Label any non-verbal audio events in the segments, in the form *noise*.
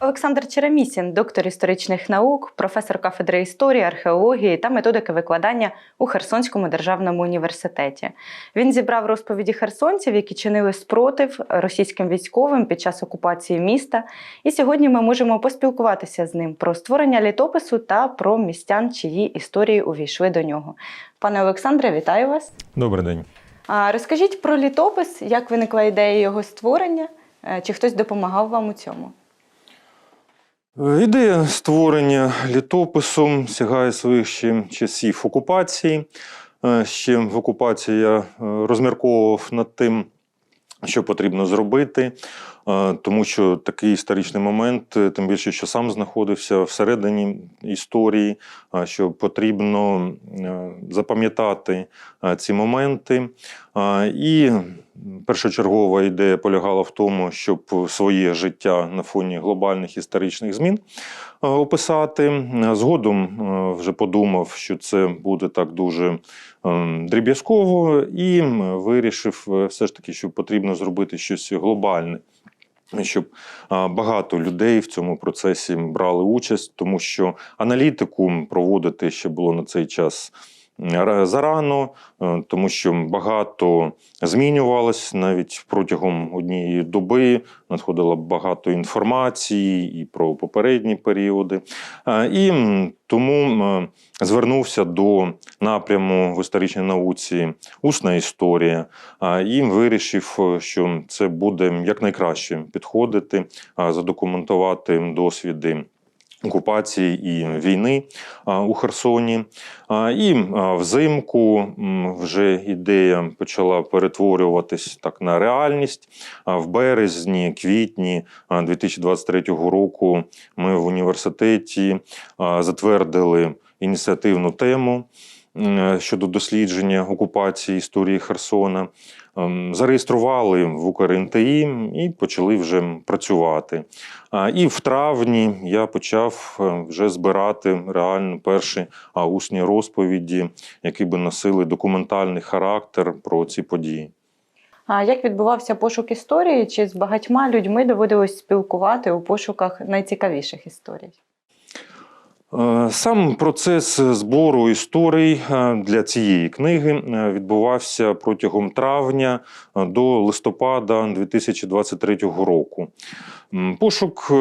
Олександр Черемісін, доктор історичних наук, професор кафедри історії, археології та методики викладання у Херсонському державному університеті. Він зібрав розповіді херсонців, які чинили спротив російським військовим під час окупації міста. І сьогодні ми можемо поспілкуватися з ним про створення літопису та про містян, чиї історії увійшли до нього. Пане Олександре, вітаю вас. Добрий день. Розкажіть про літопис, як виникла ідея його створення, Е, чи хтось допомагав вам у цьому? Е, Ідея створення літопису сягає своїх ще часів окупації. Е, Ще в окупації я е, розмірковував над тим, що потрібно зробити, тому що такий історичний момент, е, тим більше, що сам знаходився всередині історії, що потрібно е, запам'ятати ці моменти. І першочергова ідея полягала в тому, щоб своє життя на фоні глобальних історичних змін описати. Згодом вже подумав, що це буде так дуже дріб'язково, і вирішив е, все ж таки, що потрібно зробити щось глобальне. Щоб багато людей в цьому процесі брали участь, тому що аналітику проводити ще було на цей час зарано, е, тому що багато змінювалось навіть протягом однієї доби. Надходило багато інформації і про попередні періоди. Е, І тому звернувся до напряму в історичній науці усна історія і вирішив, е, що це буде якнайкраще підходити, задокументувати досвіди. Окупації і війни у Херсоні. І взимку вже ідея почала перетворюватись так на реальність. В березні, квітні 2023 року ми в університеті затвердили ініціативну тему щодо дослідження окупації історії Херсона. Ем, Зареєстрували в УкрНТІ і почали вже працювати. І в травні я почав е, вже збирати реально перші усні розповіді, які би носили документальний характер про ці події. А як відбувався пошук історії? Чи з багатьма людьми доводилось спілкувати у пошуках найцікавіших історій? Е, Сам процес збору історій е, для цієї книги е, відбувався протягом травня до листопада 2023 року. Пошук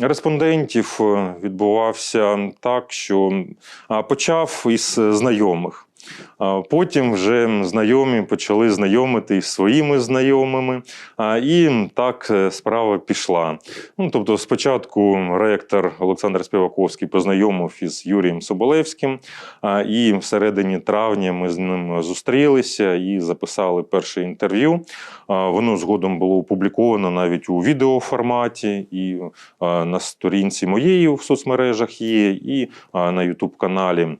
респондентів відбувався так, що почав із знайомих. Потім вже знайомі почали знайомити із своїми знайомими, і так е, справа пішла. Ну, тобто, спочатку ректор Олександр Співаковський познайомив із Юрієм Соболевським, і в середині травня ми з ним зустрілися і записали перше інтерв'ю. Воно згодом було опубліковано навіть у відеоформаті, і на сторінці моєї в соцмережах є, і на Ютуб-каналі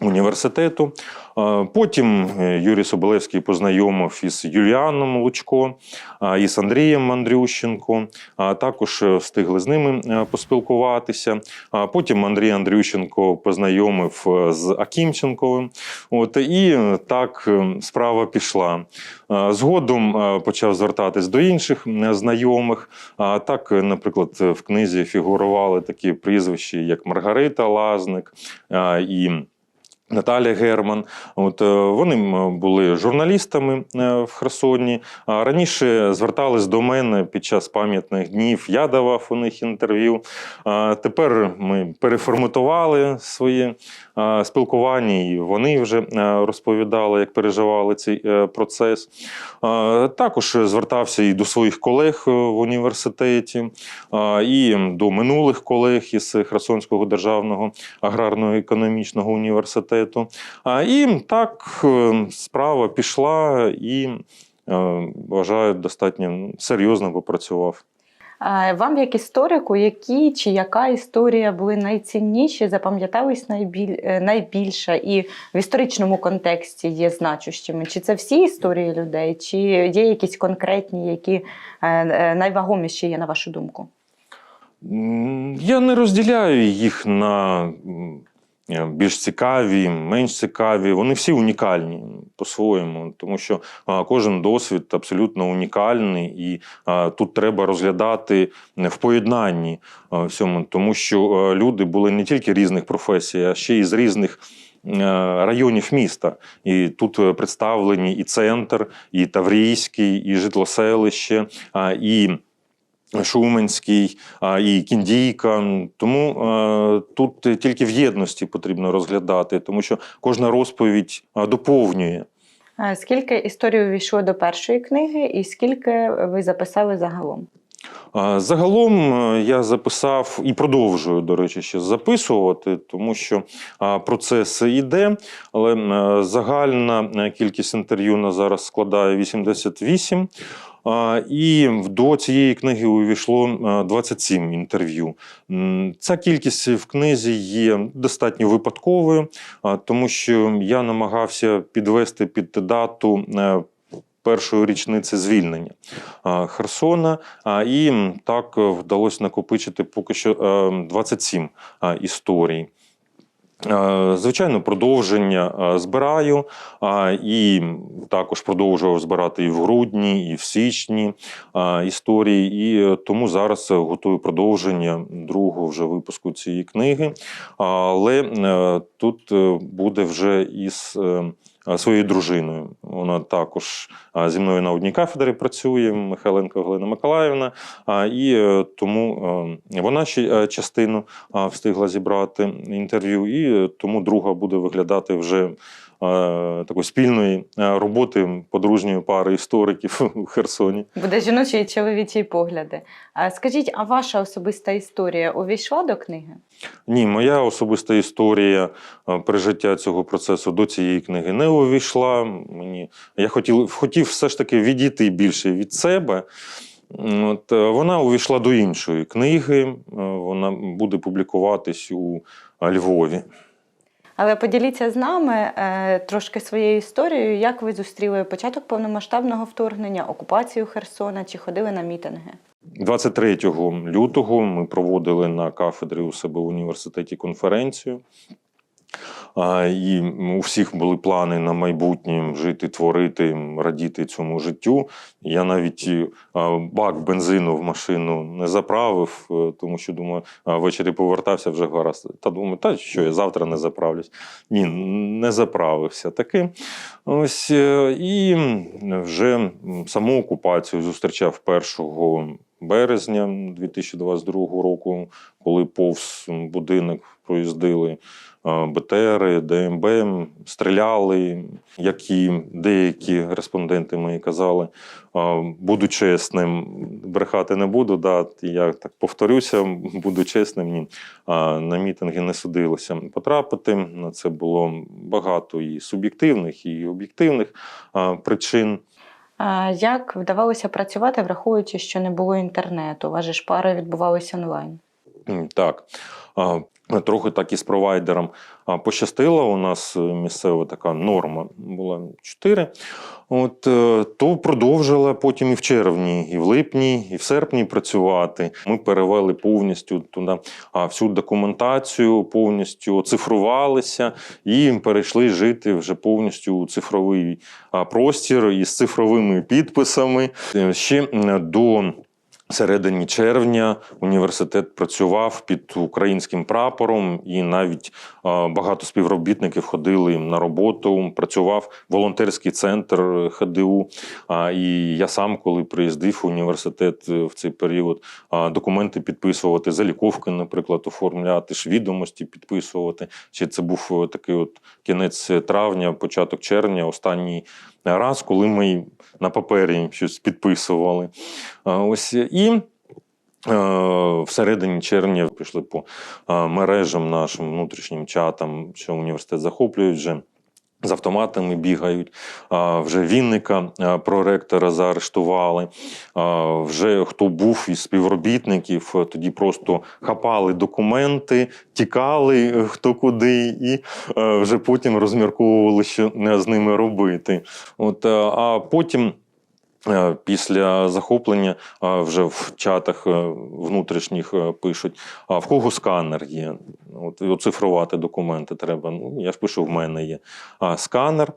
університету. Потім е, Юрій Соболевський познайомив із Юліаном Лучко, а, із Андрієм Мандрющенко. Також е, встигли з ними е, поспілкуватися. Потім Андрій Андрющенко познайомив е, з Акімченковим. От і е, так е, справа пішла. Згодом е, почав звертатись до інших е, знайомих. Так, е, наприклад, в книзі фігурували такі прізвища, як Маргарита Лазник і. Наталя Герман, от е, вони були журналістами е, в Херсоні. Раніше звертались до мене під час пам'ятних днів. Я давав у них інтерв'ю. Тепер ми переформатували своє е, спілкування, і вони вже е, розповідали, як переживали цей процес. Також звертався і до своїх колег в університеті, і до минулих колег із Херсонського державного аграрно-економічного університету. А, І так е, справа пішла і е, вважаю, достатньо серйозно попрацював. Вам, як історику, які чи яка історія були найцінніші, запам'ятались найбіль... е, найбільше і в історичному контексті є значущими? Чи це всі історії людей, чи є якісь конкретні, які найвагоміші є, на вашу думку? Я не розділяю їх на більш цікаві, менш цікаві. Вони всі унікальні по-своєму, тому що кожен досвід абсолютно унікальний, і тут треба розглядати в поєднанні всьому, тому що е, люди були не тільки різних професій, а ще й з різних. е, Районів міста, і тут е, представлені і центр, і Таврійський, і житлоселище, і Шуменський, і Кіндійка. Тому тут тільки в єдності потрібно розглядати, тому що кожна розповідь доповнює. Скільки історій увійшло до першої книги, і скільки ви записали загалом? Загалом е, я записав і продовжую, до речі, ще записувати, тому що процес іде, але е, загальна е, кількість інтерв'ю на зараз складає 88. І до цієї книги увійшло е, 27 інтерв'ю. Ця кількість в книзі є достатньо випадковою, тому що я намагався підвести під дату першої річниці звільнення Херсона. І так е, вдалося накопичити поки що е, 27 історій. Е, Звичайно, продовження збираю і також продовжував збирати і в грудні, і в січні історії. І е, тому зараз готую продовження другого вже випуску цієї книги. Але тут буде вже із своєю дружиною. Вона також зі мною на одній кафедрі працює, Михайленко Галина Миколаївна. І е, тому е, вона ще е, частину встигла зібрати інтерв'ю, і е, тому друга буде виглядати вже е, такої спільної е, роботи подружньої пари істориків *laughs* у Херсоні. Буде жіночі і чоловічі погляди. Скажіть, а ваша особиста історія увійшла до книги? Ні, моя особиста історія е, пережиття цього процесу до цієї книги не увійшла. Мені я хотів, хотів все ж таки відійти більше від себе. От, е, вона увійшла до іншої книги. е, Вона буде публікуватись у е, Львові. Але поділіться з нами е, трошки своєю історією, як ви зустріли початок повномасштабного вторгнення, окупацію Херсона чи ходили на мітинги? 23 лютого ми проводили на кафедрі у себе в університеті конференцію. І у всіх були плани на майбутнє жити, творити, радіти цьому життю. Я навіть е, бак бензину в машину не заправив, е, тому що думаю, ввечері повертався вже гаразд. Та думаю, та що я завтра не заправлюсь. Ні, не заправився таки. Ось е, і вже саму окупацію зустрічав 1 березня 2022 року, коли повз будинок проїздили БТРи, ДМБ, стріляли, як і деякі респонденти мої казали. Буду чесним, брехати не буду. Да, я так повторюся, буду чесним. Ні. На мітинги не судилося потрапити. На це було багато і суб'єктивних, і об'єктивних причин. Як вдавалося працювати, враховуючи, що не було інтернету? ваші ж пари відбувалися онлайн. Так. Трохи так і з провайдером пощастило. У нас е, місцева така норма була 4. От, е, то продовжила потім і в червні, і в липні, і в серпні працювати. Ми перевели повністю туди всю документацію, повністю оцифрувалися і перейшли жити вже повністю у цифровий простір із цифровими підписами. Е, Ще до середині червня університет працював під українським прапором, і навіть е, багато співробітників ходили на роботу. Працював волонтерський центр ХДУ. І я сам, коли приїздив в університет е, в цей період, документи підписувати, заліковки, наприклад, оформляти, ж відомості підписувати. Чи це був е, такий от кінець травня, початок червня, останній раз, коли ми на папері щось підписували. Ось і. е, Всередині червня пішли по е, мережам нашим внутрішнім чатам, що університет захоплюють вже. З автоматами бігають. Вже Вінника проректора заарештували. Вже хто був із співробітників, е, тоді просто хапали документи, тікали е, хто куди, і е, вже потім розмірковували, що з ними робити. От, а потім. Е, Після захоплення е, вже в чатах е, внутрішніх пишуть: а в кого сканер є? От, оцифрувати документи треба. Ну, я ж пишу, в мене є а, сканер.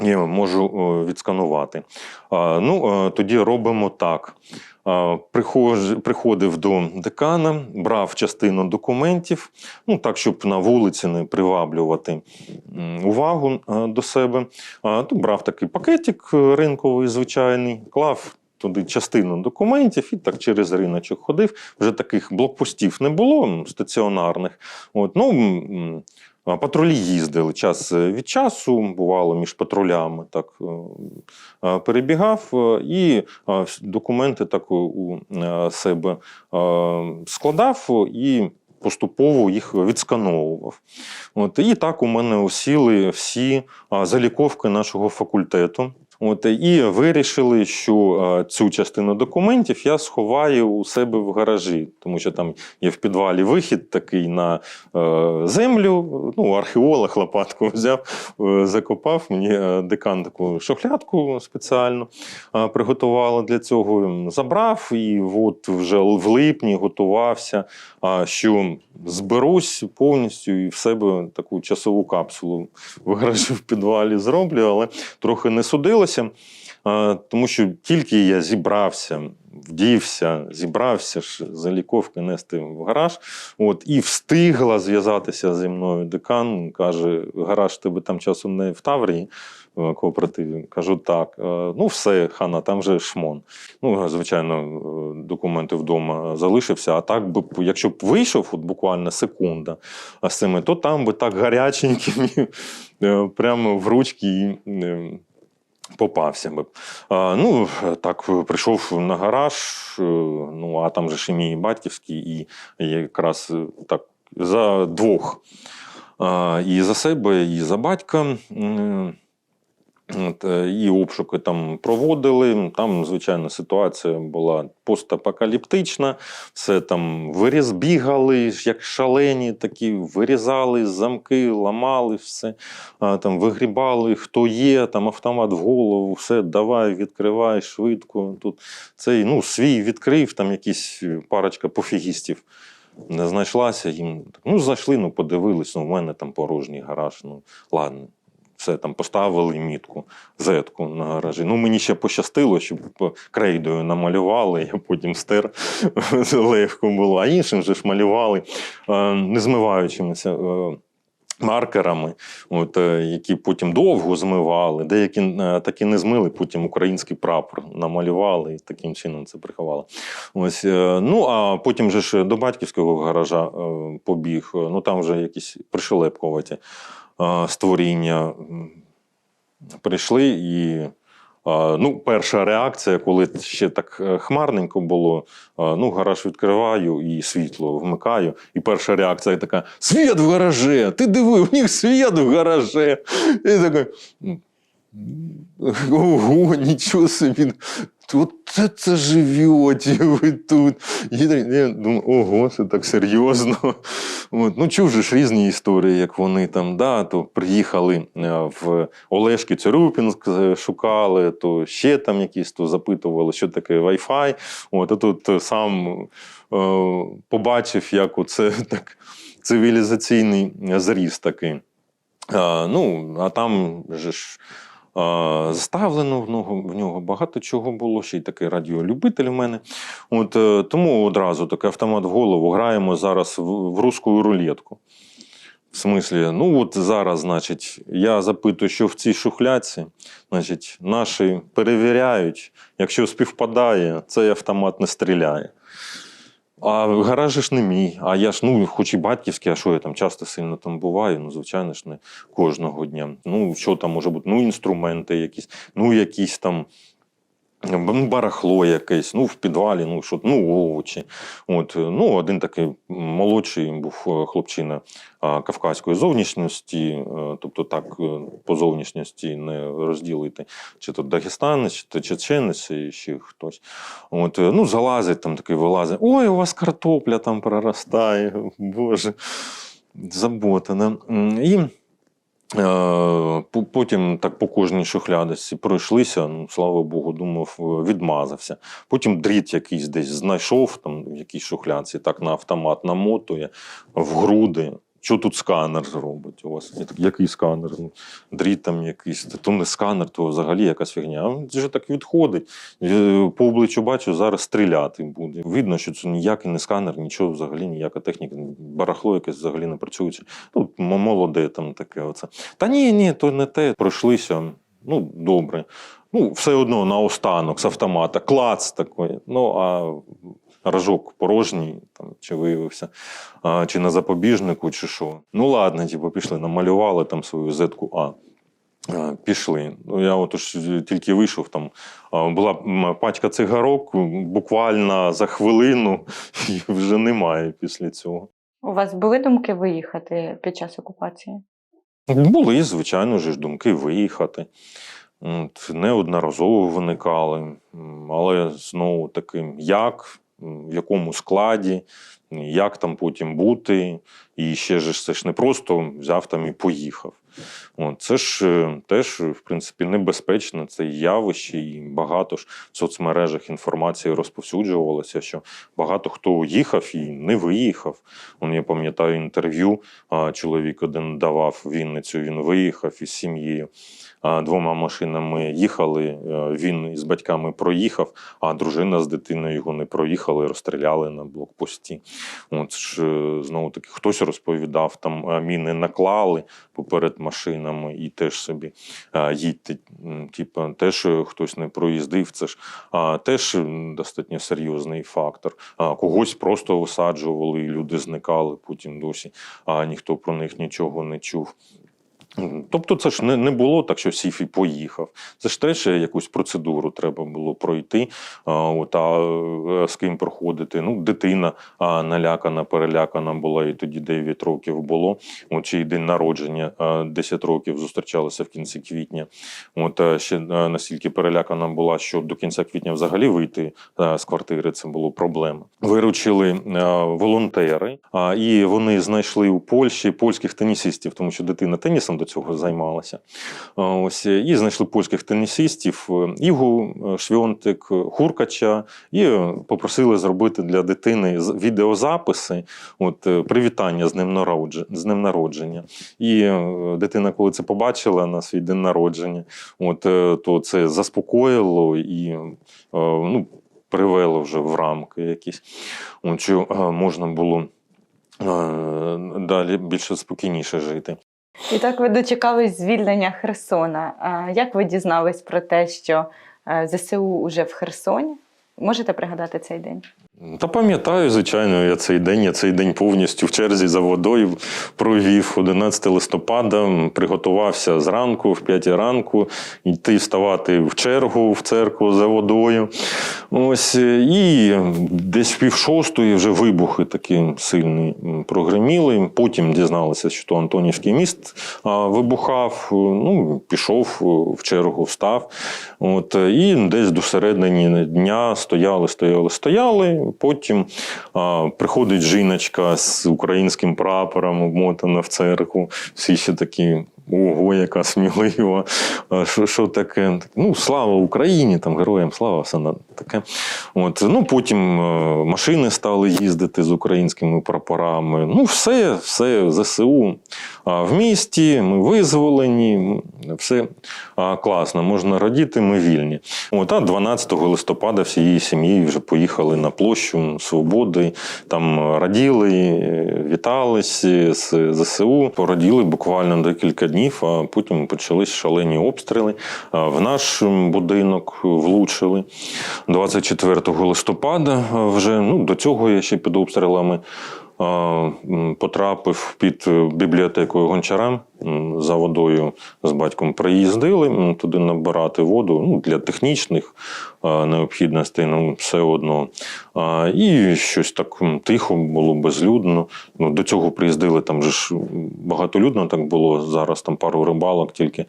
Я можу е, відсканувати. Ну, е, тоді робимо так. Приходив до декана, брав частину документів, ну так, щоб на вулиці не приваблювати увагу е, до себе. То брав такий пакетик ринковий, звичайний, клав туди частину документів і так через риночок ходив. Вже таких блокпостів не було стаціонарних. От, ну, Патрулі їздили час е, від часу, бувало між патрулями, так е, е, перебігав і документи так у- себе складав і поступово їх відскановував. От, і так у мене осіли всі заліковки нашого факультету. От, і вирішили, що цю частину документів я сховаю у себе в гаражі, тому що там є в підвалі вихід такий на е, землю. Ну, археолог лопатку *laughs* взяв, е, закопав. Мені е, декан таку шухлядку спеціально е, приготувала для цього. Забрав і от вже в липні готувався, що зберусь повністю і в себе таку часову капсулу в гаражі в підвалі зроблю, але трохи не судилося. А, Тому що тільки я зібрався, вдівся, зібрався ж заліковки нести в гараж, от, і встигла зв'язатися зі мною декан. Каже: гараж тебе там часом не в Таврії е, кооперативі. Кажу, так. Е, Ну, все, хана, там же шмон. Ну, звичайно, е, документи вдома залишився. А так би, якщо б вийшов, от буквально секунда з цими, то там би так гаряченький е, прямо в ручки попався би. Ну, так, прийшов на гараж, е, ну, а там же ж і мій батьківський, і якраз е, так за двох. І за себе, і за батька. Е, і обшуки там проводили. Там, звичайно, ситуація була постапокаліптична. Все там виріз бігали, як шалені, такі вирізали замки, ламали все, там вигрібали, хто є, там автомат в голову, все, давай, відкривай швидко. Тут цей ну, свій відкрив, там якісь парочка пофігістів. Не знайшлася їм. Ну, зайшли, ну подивились, ну, у мене там порожній гараж. Ну, ладно, все там поставили мітку, зетку на гаражі. Ну, мені ще пощастило, щоб крейдою намалювали, я потім стер *laughs* легко було. А іншим же ж малювали е, не змиваючимися. е, Маркерами, от, е, які потім довго змивали, деякі таки не змили, потім український прапор намалювали і таким чином це приховали. Ось, ну, а потім же ж до батьківського гаража побіг. Ну там вже якісь пришелепкуваті створіння прийшли і. е, Ну, перша реакція, коли ще так е, хмарненько було, е, ну, гараж відкриваю і світло вмикаю. І перша реакція така: світ в гараже! Ти диви, у них світ в гараже. І такий. Ого, нічого собі. Тут це, живете ви тут. Я думаю, ого, це так серйозно. От. Ну, чув же ж різні історії, як вони там, да, то приїхали е, в Олешки Царюпінськ, е, шукали, то ще там якісь, то запитували, що таке Wi-Fi. От, а тут е, сам е, побачив, як оце *laughs* так цивілізаційний зріст такий. А, ну, а там же ж заставлено в нього, в нього багато чого було, ще й такий радіолюбитель в мене. От, е, тому одразу такий автомат в голову граємо зараз в, в русську рулетку. В смислі, ну от зараз, значить, я запитую, що в цій шухляці, значить, наші перевіряють, якщо співпадає, цей автомат не стріляє. А гараж ж не мій. А я ж, ну, хоч і батьківський, а що я там часто сильно там буваю, ну, звичайно ж, не кожного дня. Ну, що там може бути? Ну, інструменти якісь, ну, якісь там. Ну, Барахло якесь, ну в підвалі, ну що, ну овочі. От, ну, один такий молодший був е, хлопчина кавказької зовнішності, е, тобто так е, по зовнішності не розділити, чи то дагестанець, чи чеченець, і ще хтось. От, ну, залазить там такий вилазить. Ой, у вас картопля там проростає. *laughs* Боже, заботана. І Потім так по кожній шухлядості пройшлися. Ну, слава Богу, думав, е, відмазався. Потім дріт якийсь десь знайшов там в якійсь шухлядці, так на автомат намотує в груди. Що тут сканер зробить у вас? Я так, який сканер? Ну, Дріт там якийсь. То не сканер, то взагалі якась фігня. А він вже так відходить. Е, По обличчю бачу, зараз стріляти буде. Видно, що це ніякий не сканер, нічого взагалі, ніяка техніка. Барахло якесь взагалі не працюється. Ну, молоде там таке. Оце. Та ні, ні, то не те. Пройшлися. Ну, добре. Ну, все одно наостанок з автомата, клац такий. Ну, а рожок порожній, там, чи виявився, а, чи на запобіжнику, чи що. Ну, ладно, типу, пішли, намалювали там свою зетку А. Пішли. Ну, я от уж тільки вийшов, там була пачка цигарок, буквально за хвилину, *laughs* і вже немає після цього. У вас були думки виїхати під час окупації? Були, звичайно ж, думки виїхати. Неодноразово виникали, але знову таки, як, в якому складі, як там потім бути. І ще ж це ж не просто взяв там і поїхав. От, це ж е, теж, в принципі, небезпечно, це явище, і багато ж в соцмережах інформації розповсюджувалося, що багато хто їхав і не виїхав. Он, я пам'ятаю інтерв'ю, чоловік один давав Вінницю, він виїхав із сім'єю. Двома машинами їхали. е, Він із батьками проїхав, а дружина з дитиною його не проїхали, розстріляли на блокпості. От ж е, знову таки хтось розповідав, там е, міни наклали поперед машинами і теж собі їдьте. Типу, теж е, хтось не проїздив. Це ж а, теж достатньо серйозний фактор. А, когось просто висаджували, люди зникали потім досі, а ніхто про них нічого не чув. Тобто, це ж не, не було так, що сів і поїхав. Це ж теж якусь процедуру треба було пройти. А, от, а е, з ким проходити? Ну, дитина а, налякана, перелякана була, і тоді 9 років було. От чий день народження а, 10 років зустрічалися в кінці квітня. От е, ще е, настільки перелякана була, що до кінця квітня взагалі вийти е, з квартири це було проблема. Виручили е, волонтери, а, і вони знайшли у Польщі польських тенісистів, тому що дитина тенісом до цього займалася. Ось е, і знайшли польських тенісистів е, Ігу е, Швьонтик, Хуркача, і попросили зробити для дитини відеозаписи. От привітання з ним народження. З ним народження. І дитина, коли це побачила на свій день народження, от то це заспокоїло і ну, привело вже в рамки якісь. Що можна було далі більше спокійніше жити. І так ви дочекались звільнення Херсона. Як ви дізнались про те, що е, ЗСУ уже в Херсоні? Можете пригадати цей день? Та пам'ятаю, звичайно, я цей день, я цей день повністю в черзі за водою провів 11 листопада, приготувався зранку, в 5 ранку, йти вставати в чергу в церкву за водою. Ось е, і десь пів шостої вже вибухи такі сильні прогреміли. Потім дізналися, що то Антонівський міст вибухав. Ну, пішов е, в чергу, встав. От, е, і десь до середини дня стояли, стояли, стояли. Потім а, приходить жіночка з українським прапором, обмотана в церкву. Всі ще такі. Ого, яка смілива. Що, що таке? Ну, слава Україні, там героям слава, все таке. От, ну, потім е, машини стали їздити з українськими прапорами. Ну, все, все, ЗСУ а, в місті, ми визволені, все а, класно, можна радіти, ми вільні. От, а 12 листопада всією сім'єю вже поїхали на площу Свободи, там раділи, е, вітались з ЗСУ, пораділи буквально декілька днів, а потім почались шалені обстріли. В наш будинок влучили 24 листопада. Вже ну, до цього я ще під обстрілами потрапив під е, бібліотекою Гончара. За водою з батьком приїздили туди набирати воду ну, для технічних необхідностей, ну, все одно. І щось так тихо було, безлюдно. Ну, до цього приїздили, там же ж багатолюдно так було. Зараз там пару рибалок тільки.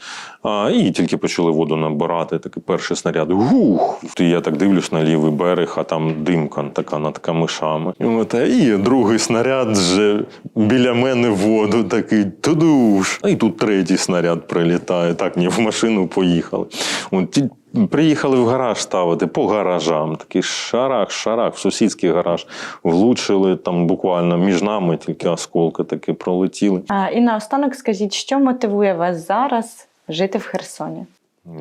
І тільки почали воду набирати. Такий перший снаряд. Гух! Я так дивлюсь на лівий берег, а там димка така над камишами. І другий снаряд вже біля мене воду такий тудуш. А і тут третій снаряд прилітає. Так, ні, в машину поїхали. От, приїхали в гараж ставити по гаражам. Такий шарах, шарах, в сусідський гараж. Влучили там буквально між нами тільки осколки таки пролетіли. А, і наостанок скажіть, що мотивує вас зараз жити в Херсоні?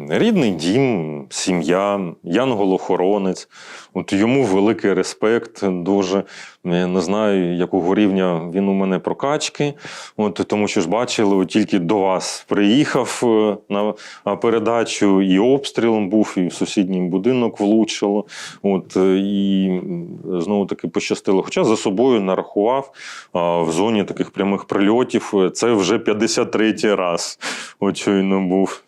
Рідний дім, сім'я, янгол-охоронець. От йому великий респект. Дуже я не знаю, якого рівня він у мене прокачки. От тому що ж бачили, от тільки до вас приїхав е, на передачу, і обстрілом був, і в сусідній будинок влучило. От е, і знову таки пощастило. Хоча за собою нарахував а, в зоні таких прямих прильотів. е, Це вже 53-й раз. От щойно був.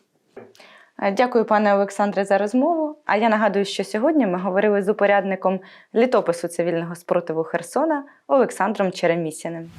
Е, Дякую, пане Олександре, за розмову. А я нагадую, що сьогодні ми говорили з упорядником літопису цивільного спротиву Херсона Олександром Черемісіним.